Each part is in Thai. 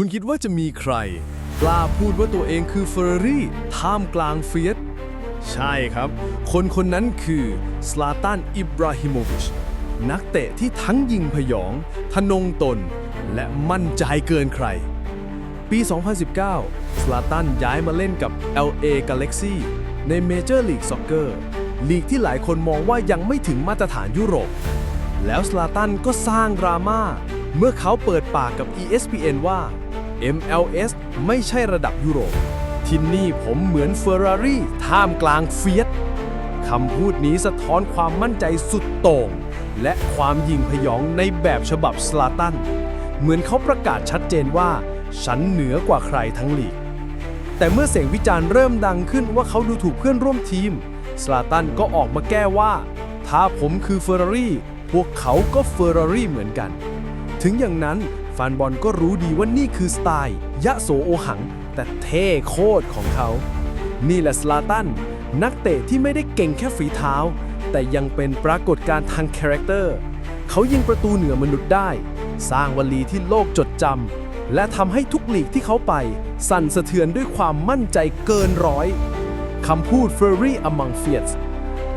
คุณคิดว่าจะมีใคร กล้าพูดว่าตัวเองคือเฟอร์รารี่ท่ามกลางเฟียสใช่ครับ คนคนนั้นคือสลาตันอิบราฮิโมวิชนักเตะที่ทั้งยิงพยองทะนงตน และมั่นใจเกินใคร ปี 2019 สลาตันย้ายมาเล่นกับ LA Galaxy ใน Major League Soccer ลีกที่หลายคนมองว่ายังไม่ถึงมาตรฐานยุโรป แล้วสลาตันก็สร้างดราม่าเมื่อเขาเปิดปากกับ ESPN ว่า MLS ไม่ใช่ระดับยุโรป ที่นี่ผมเหมือนเฟอร์รารี่ท่ามกลางเฟียสคำพูดนี้สะท้อนความมั่นใจสุดโต่ง และความยิงพยองในแบบฉบับสลาตัน เหมือนเขาประกาศชัดเจนว่า ฉันเหนือกว่าใครทั้งลีก แต่เมื่อเสียงวิจารณ์เริ่มดังขึ้นว่าเขาดูถูกเพื่อนร่วมทีมสลาตันก็ออกมาแก้ว่า ถ้าผมคือเฟอร์รารี่พวกเขาก็เฟอร์รารี่เหมือนกัน ถึงอย่างนั้น แฟนบอลก็รู้ดีว่านี่คือสไตล์ ยะโสโอหัง แต่เท่โคตรของเขา นี่แหละสลาตัน นักเตะที่ไม่ได้เก่งแค่ฝีเท้า แต่ยังเป็นปรากฏการณ์ทางคาแรคเตอร์ เขายิงประตูเหนือมนุษย์ได้ สร้างวลีที่โลกจดจำและทำให้ทุกหลีกที่เขาไป สั่นสะเทือนด้วยความมั่นใจเกินร้อยคำพูด f u r r y among Fiats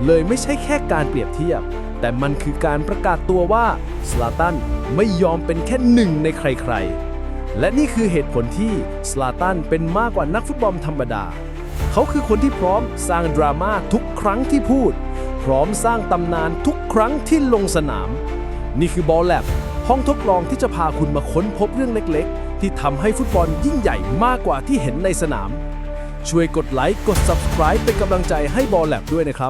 เลยไม่ใช่แค่การเปรียบเทียบ แต่มันคือการประกาศตัวว่าสลาตันไม่ยอมเป็นแค่หนึ่งในใครๆ และนี่คือเหตุผลที่สลาตันเป็นมากกว่านักฟุตบอลธรรมดา เขาคือคนที่พร้อมสร้างดราม่าทุกครั้งที่พูด พร้อมสร้างตำนานทุกครั้งที่ลงสนาม นี่คือบอลแลบห้องทดลองที่จะพาคุณมาค้นพบเรื่องเล็กๆ ที่ทำให้ฟุตบอลยิ่งใหญ่มากกว่าที่เห็นในสนาม ช่วยกดไลค์กด subscribe เป็นกำลังใจให้บอลแลบด้วยนะครับ